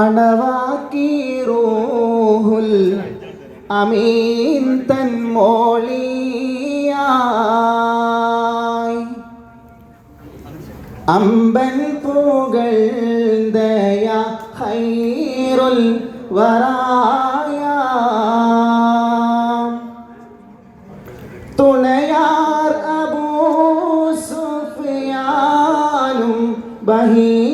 അണവാക്കി റൂഹുൽ അമീൻ തൻ മോളിയായി. അമ്പൻ പൂകൾ ദയ ഹൈറുൽ വറായ. തുണയാർ അബൂ സുഫിയാനും ബഹീറ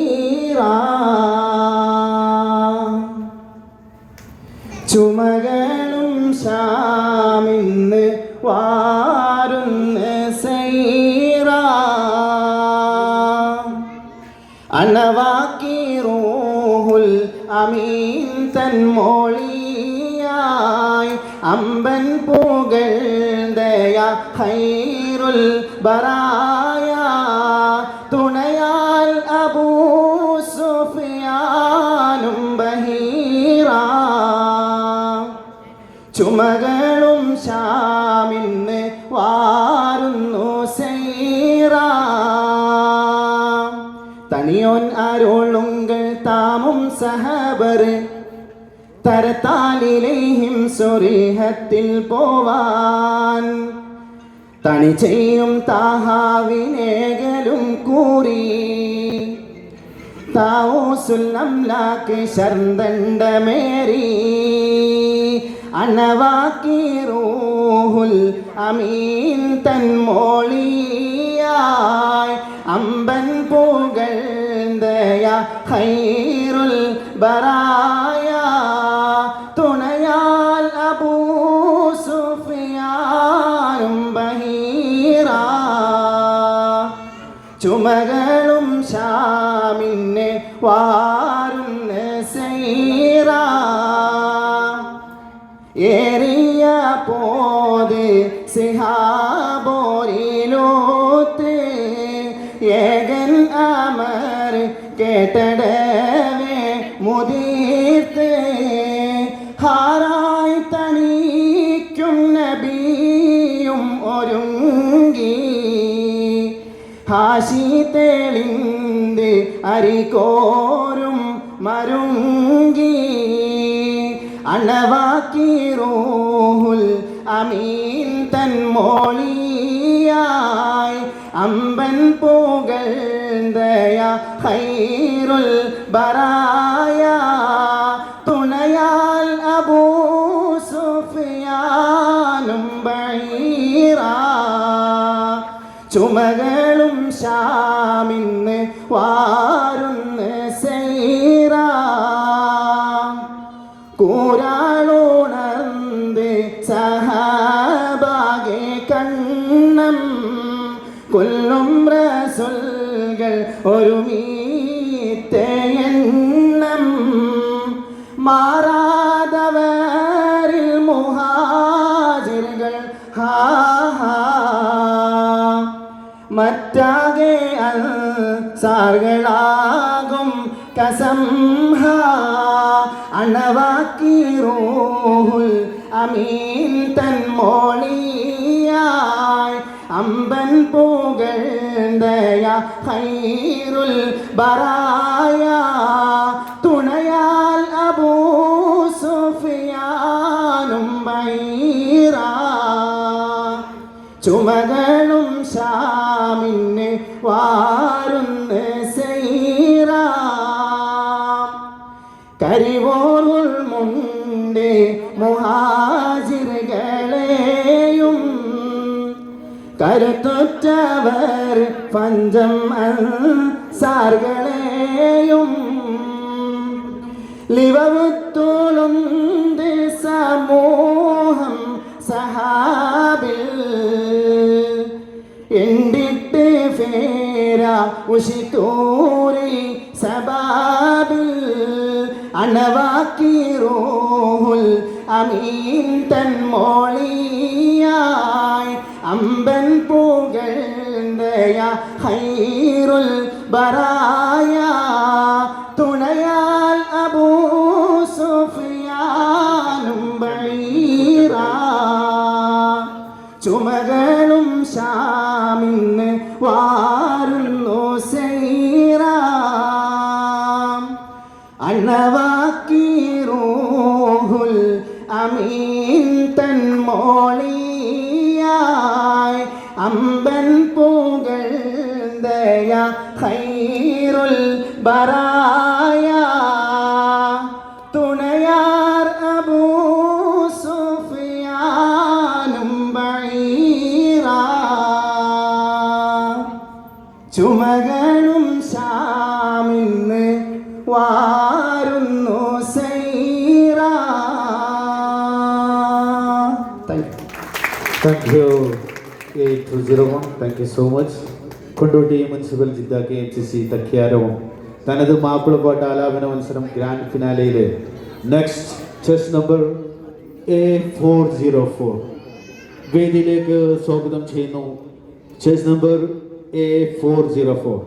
ചുമകളും ശാമിന്ന് വാരുന്ന സൈറ. അണവാക്കി റൂഹുൽ അമീൻ തൻ മോളിയായി അമ്പൻ പൂകൾ ദയ ഹൈറുൽ ബറായ ചുമകളും ശാമിന്ന് വാരുന്നു സൈറ. തനിയോൻ അരുളുങ്കൾ താമും സഹബർ. തരത്താലിലേഹിം സുരീഹത്തിൽ പോവാൻ. തണി ചെയ്യും താഹാവിനേകലും കൂറി. താവൂസുൽ അംലാക്ക് ശർദണ്ഡമേറി. അണവാക്കി റൂഹുൽ അമീൻ തൻ മോളിയായി. അമ്പൻ പൂകൾ ദയ ഹൈറുൽ ബറായ. തുണയാൽ അബൂ സുഫിയാനും ബഹീറ. ചുമകളും ശാമിന്നെ വാരുന്ന ഏറിയ പോത് സിഹാബോരിലോത്ത്. ഏകൻ അമർ കേട്ടടവേ മുതീർത്ത്. ഹാറായി തണിക്കും നബിയും ഒരുങ്ങി. ഹാശി തെളിന്ത് അരികോരും മരുങ്കി അണവാക്കി റൂഹുൽ അമീൻ തൻ മോളിയായി. അമ്പൻ പൂകൾ ദയ ഹൈറുൽ ബറായ. തുണയാൽ അബൂ സുഫിയാനും ബൈറ ചുമകളും ശാമിന്ന് വാരുന്ന കൊല്ലും റസുൽകൾ ഒരുമീത്തയെണ്ണം മാറാതവരിൽ മുഹാജിരുകൾ മറ്റാകെ സാറുകളാകും കസം അണവാക്കി റൂഹുൽ അമീൻ തൻ മോളിയായി അമ്പൻ പൂകൾ ദയ ഹൈറുൽ ബറായ. തുണയാൽ അബൂ സുഫിയാനും ബൈറ ചുമകളും ശാമിന് വാരുന്ന കരുത്തുറ്റവർ പഞ്ചം സാറുകളെയും ലിവത്തുളുണ്ട് സമൂഹം സഹാബിൽ എണ്ടിട്ട് ഫേര ഉഷിത്തൂരി സബാബിൽ അണവാക്കി റൂഹുൽ അമീൻ തൻ മോളിയായി അമ്പൻ പൂകണ്ടയ ഹൈറുൽ ബറായ തുണയാൽ അബൂ സുഫിയാനും ബൈറ ചുമകളും ശാമിന്ന് വാരുന്നു സൈറ. കനവാക്കി റൂഹുൽ അമ്പൻ പൂകൾദയ ഹൈറുൽ ബറായ. തുണയാർ അബൂ സുഫിയാനും ബൈറ ചുമകളും ശാമിന്ന് വാരുന്നു Saira. Thank thank you. Eight two zero one thank you so much Kondotty municipal Jeddah K M C തഖ്യാരവും തനത് മാപ്പിളപ്പാട്ട് ആലാപന മത്സരം grand ഫിനാലയിൽ next chest number A four zero four വേദിയിലേക്ക് സ്വാഗതം ചെയ്യുന്നു. Chest number A four zero four